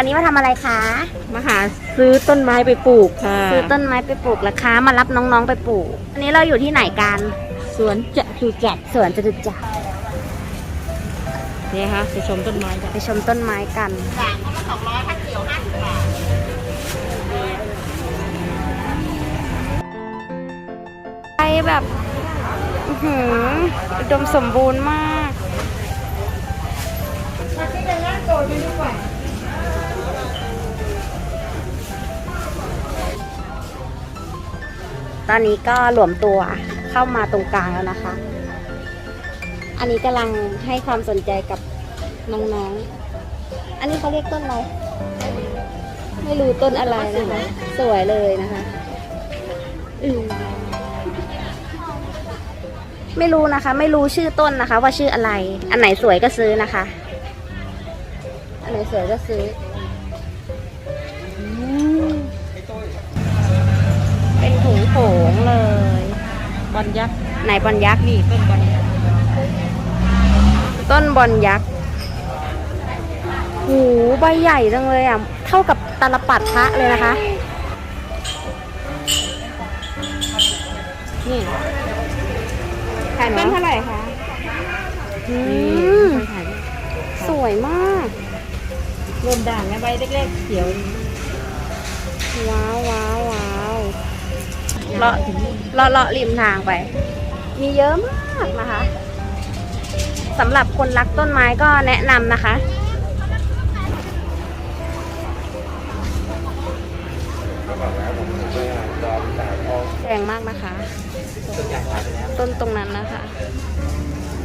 วันนี้มาทำอะไรคะมาหาซื้อต้นไม้ไปปลูกค่ะซื้อต้นไม้ไปปลูกราคามารับน้องๆไปปลูกวันนี้เราอยู่ที่ไหนกันสวนจะจูจักรสวนจตุจักรเนี่ยค่ะไปชมต้นไม้กันไปชมต้นไม้กันไปแบบอื้อหืออุดมสมบูรณ์มาก ตอนนี้ก็หลวมตัวเข้ามาตรงกลางแล้วนะคะ อันนี้กำลังให้ความสนใจกับน้องๆ อันนี้เขาเรียกต้นอะไร ไม่รู้ต้นอะไรนะคะ สวยเลยนะคะอืมไม่รู้นะคะ ไม่รู้ชื่อต้นนะคะ ว่าชื่ออะไร อันไหนสวยก็ซื้อนะคะ อันไหนสวยก็ซื้อ งโถงเลยบอลยักษ์ไหนบอลยักษ์นี่ต้นบอลยักษ์ต้นบอลยักษ์หูใบใหญ่จังเลยอะ เท่ากับตาลปัดพระเลยนะคะ นี่ขายต้นเท่าไหร่คะอืนี่มคนถ่ายรูปสวยมากเริ่มด่างนะใบเล็กๆเขียว ว้าวว้าวว้าว เลาะเลาะเลาะริมทางไป มีเยอะมากนะคะสำหรับคนรักต้นไม้ก็แนะนำนะคะ แพงมากนะคะ ต้นตรงนั้นนะคะ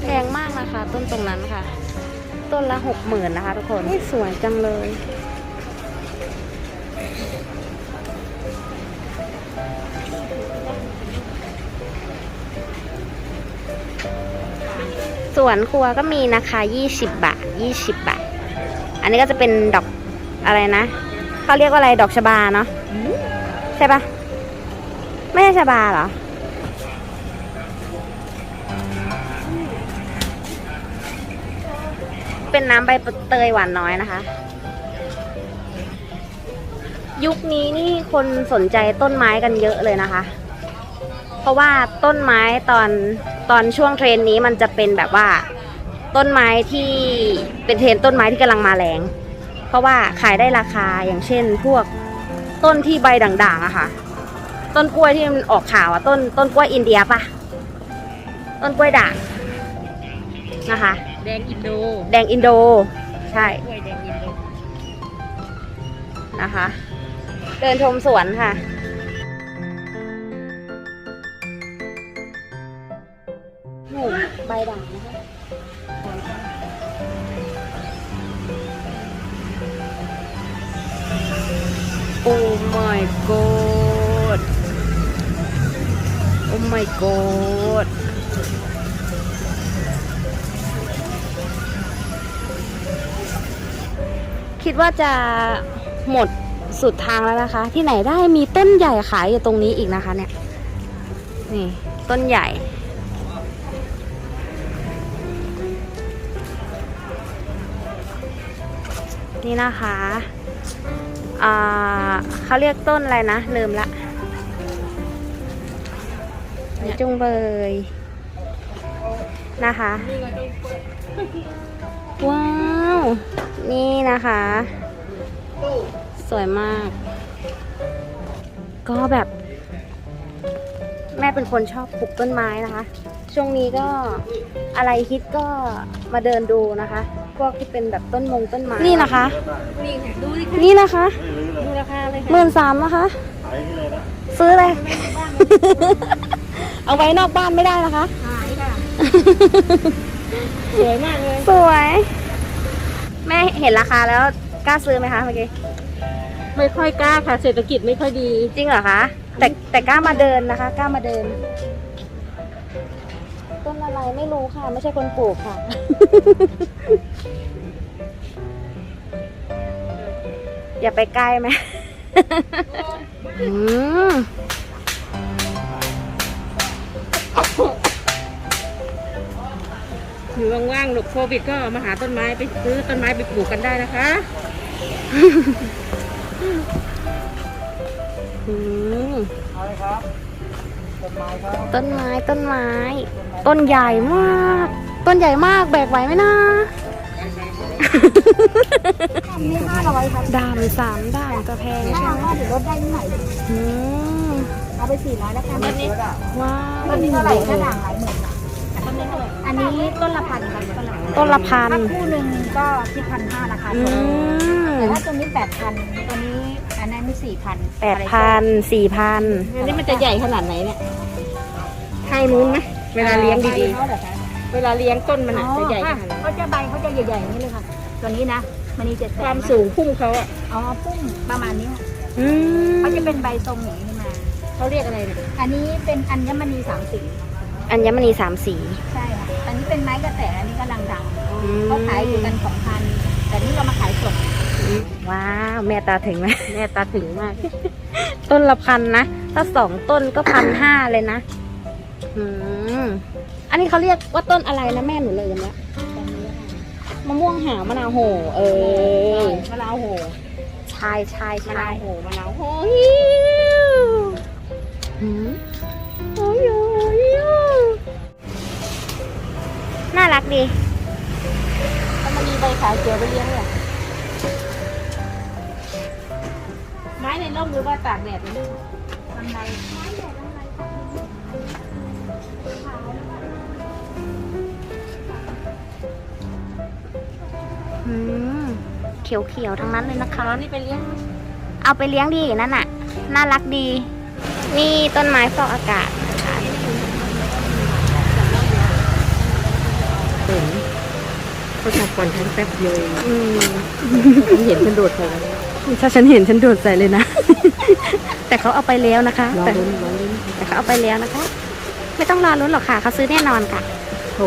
แพงมากนะคะ ต้นตรงนั้นค่ะ ต้นละหกหมื่นนะคะทุกคนสวยจังเลย สวนครัวก็มีนะคะ20 บาท 20 บาท อันนี้ก็จะเป็นดอกอะไรนะเขาเรียกว่าอะไรดอกชบาเนาะใช่ปะไม่ใช่ชบาเหรอ เป็นน้ำใบเตยหวานน้อยนะคะ ยุคนี้นี่คนสนใจต้นไม้กันเยอะเลยนะคะ เพราะว่าต้นไม้ตอนตอนช่วงเทรนด์นี้มันจะเป็นแบบว่า ต้นไม้ที่เป็นเทรนด์ต้นไม้ที่กำลังมาแรง เพราะว่าขายได้ราคาอย่างเช่น พวกต้นที่ใบด่างๆอะค่ะ ต้นกล้วยที่มันออกข่าวอะต้นต้นกล้วยอินเดียปะต้นกล้วยด่างนะคะ แดงอินโด แดงอินโด ใช่กล้วยแดงอินโดนะคะ เดินชมสวนค่ะหนูใบด่างนะคะโอ้ my god โอ้ my god คิดว่าจะหมด สุดทางแล้วนะคะ ที่ไหนได้มีต้นใหญ่ขายอยู่ตรงนี้อีกนะคะ เนี่ย นี่ต้นใหญ่ นี่นะคะอ่าเขาเรียกต้นอะไรนะลืมละจุงเบยนะคะ ว้าว นี่นะคะ สวยมาก ก็แบบ แม่เป็นคนชอบปลูกต้นไม้นะคะ ช่วงนี้ก็อะไรฮิตก็มาเดินดูนะคะ พวกที่เป็นแบบต้นมงต้นไม้ นี่นะคะ นี่ค่ะดูดิค่ะนี่นะคะดูราคาเลยหค่ะมื่นสามนะคะ ซื้อเลย เอาไว้นอกบ้านไม่ได้นะคะ ขายค่ะ สวยมากเลย สวย แม่เห็นราคาแล้วกล้าซื้อไหมคะเมื่อกี้ ไม่ค่อยกล้าค่ะ เศรษฐกิจไม่ค่อยดี จริงเหรอคะ แต่แต่กล้ามาเดินนะคะกล้ามาเดิน ต้นอะไรไม่รู้ค่ะ ไม่ใช่คนปลูกค่ะ อย่าไปใกล้ไหมอืมหรือว่างๆหลบโควิดก็มาหาต้นไม้ไปซื้อต้นไม้ไปปลูกกันได้นะคะ ครับ ต้นไม้ครับต้นไม้ต้นไม้ ต้นใหญ่มาก ต้นใหญ่มากแบกไหวไหมนะนี่ห้าร้อยครับด่ามสามด่ามจะแพงห้าใช่ไหมร้อยเดี๋ยวลดได้นิดหน่อยอืมเอาไปสี่ร้อยแล้วกันต้นนี้ว้าวต้นนี้เท่าไหร่ก็ด่างหลายหมื่นต้นนี้เท่าไหร่อันนี้ต้นละพันครับต้นละพันต้นละพันถ้าคู่หนึ่งก็ที่พันห้าราคาอืส่งมแต่ถ้าตัวนี้แปดพันตัวนี้ อันนั้นมีสี่พันแปดพันสี่พันอันนี้มันจะใหญ่ขนาดไหนเนี่ยเท่านู้นไหมเวลาเลี้ยงดีเขาเหรอคะๆเวลาเลี้ยงต้นมันอะจะใหญ่ขนาดไหนเขาจะใบเขาจะใหญ่ๆอย่างนี้เลยค่ะ ตัวนี้นะมันนี่เจ็ดแสนความสูงพุ่งเขาอะอ๋อปุ้งประมาณนี้อืมเขาจะเป็นใบทรงอย่างนี้มาเขาเรียกอะไรเนี่ยอันนี้เป็นอัญมณีสามสีอัญมณีสามสีใช่ค่ะอันนี้เป็นไม้กระแสอันนี้กำลังดังมเขาขายอยู่กันสองพันแต่นี่เรามาขายสด ว้าว แม่ตาถึงไหมแม่ตาถึงมาก ต้นละพันนะ ถ้าสองต้นก็พันห้าเลยนะอืมอันนี้เขาเรียกว่าต้นอะไรนะแม่หนูเลยกันละมะม่วงหาวมะนาวโห เออมะนาวโหใช่ใช่มะใช่นาวโหมะนาวโหโอ้ยหืมโอ้ยโอ้ยน่ารักดีถ้ามันมีใบขาวเจียวไปเลี้ยงเลยไม้ ในร่มหรือว่าตากแดดนี่ทำไรอืมเขียวๆทั้งนั้นเลยนะคะ นี่ไปเลี้ยงเอาไปเลี้ยงดีนั่นน่ะ น่ารักดี นี่ต้นไม้ฟอกอากาศนะคะเห็นเขาจับก่อนฉันแป๊บเดียวเองเห็นฉันโดดใส่แล้ว ถ้าฉันเห็นฉันโดดใส่เลยนะ แต่เขาเอาไปแล้วนะคะรอแต่ลุ้นรอลุ้นแต่เขาเอาไปแล้วนะคะ ไม่ต้องรอลุ้นหรอกค่ะเขาซื้อแน่นอนค่ะโถ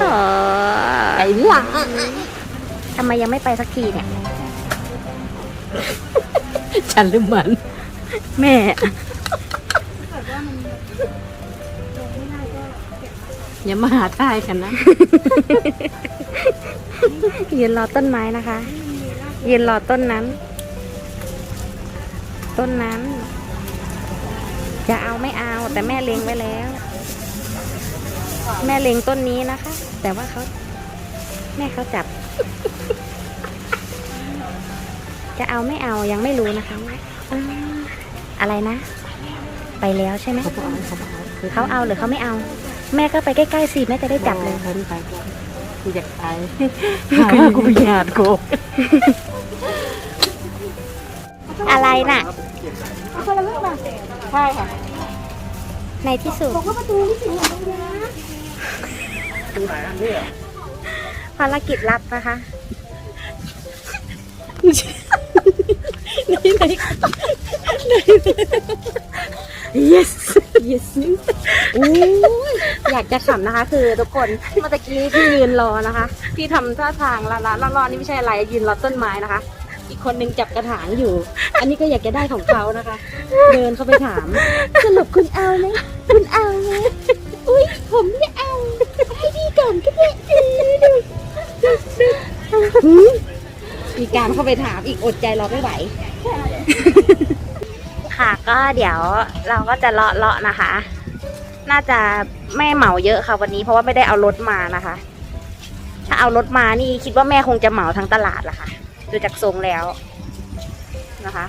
โอ้ไก่หลังทำไมยังไม่ไปสักทีเนี่ย ฉันหรือมัน แม่อย่ามาหาท่ายกันนะยืนรอต้นไม้นะคะ ยืนรอต้นนั้น ต้นนั้น จะเอาไม่เอา แต่แม่เล็งไว้แล้ว แม่เล็งต้นนี้นะคะ แต่ว่าเขาแม่เขาจับ จะเอาไม่เอายังไม่รู้นะคะอ่าอะไรนะ ไปแล้วใช่ไหมเขาบอกเขาบอกเขาเอาหรือเขาไม่เอา แม่ก็ไปใกล้ๆสิแม่จะได้จับเลยฉันไป กูอยากตายหาว่ากูเป็นญาติกูอะไรน่ะคนละเรื่องมาใช่ค่ะ ในที่สุดบอกว่าประตูที่สี่ของโรงแรมภารกิจลับนะคะ yes yes อู้ยอยากจะขำนะคะ คือทุกคนเมื่อตะกี้ที่ยืนรอนะคะที่ทำท่าทางละละรอๆนี่ไม่ใช่อะไรยืนรอต้นไม้นะคะ อีกคนนึงจับกระถางอยู่ อันนี้ก็อยากจะได้ของเขานะคะ เดินเข้าไปถามสรุปคุณเอาไหมคุณเอาไหมอุ้ยผมไม่เอาให้ดีก่อนก็ได้หืมมีการเข้าไปถามอีกอดใจรอไม่ไหว ค่ะ ก็เดี๋ยวเราก็จะเลาะเลาะนะคะ น่าจะไม่เหมาเยอะค่ะวันนี้เพราะว่าไม่ได้เอารถมานะคะ ถ้าเอารถมานี่คิดว่าแม่คงจะเหมาทั้งตลาดละค่ะดูจากทรงแล้วนะคะ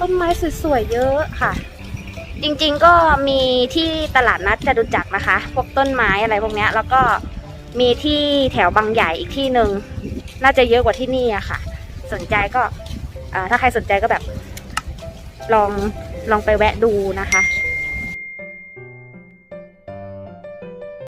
ต้นไม้สวยๆเยอะค่ะ จริงๆก็มีที่ตลาดนัดจตุจักรนะคะ พวกต้นไม้อะไรพวกนี้แล้วก็มีที่แถวบางใหญ่อีกที่หนึ่งน่าจะเยอะกว่าที่นี่อะค่ะ สนใจก็ถ้าใครสนใจก็แบบ ลองลองไปแวะดูนะคะ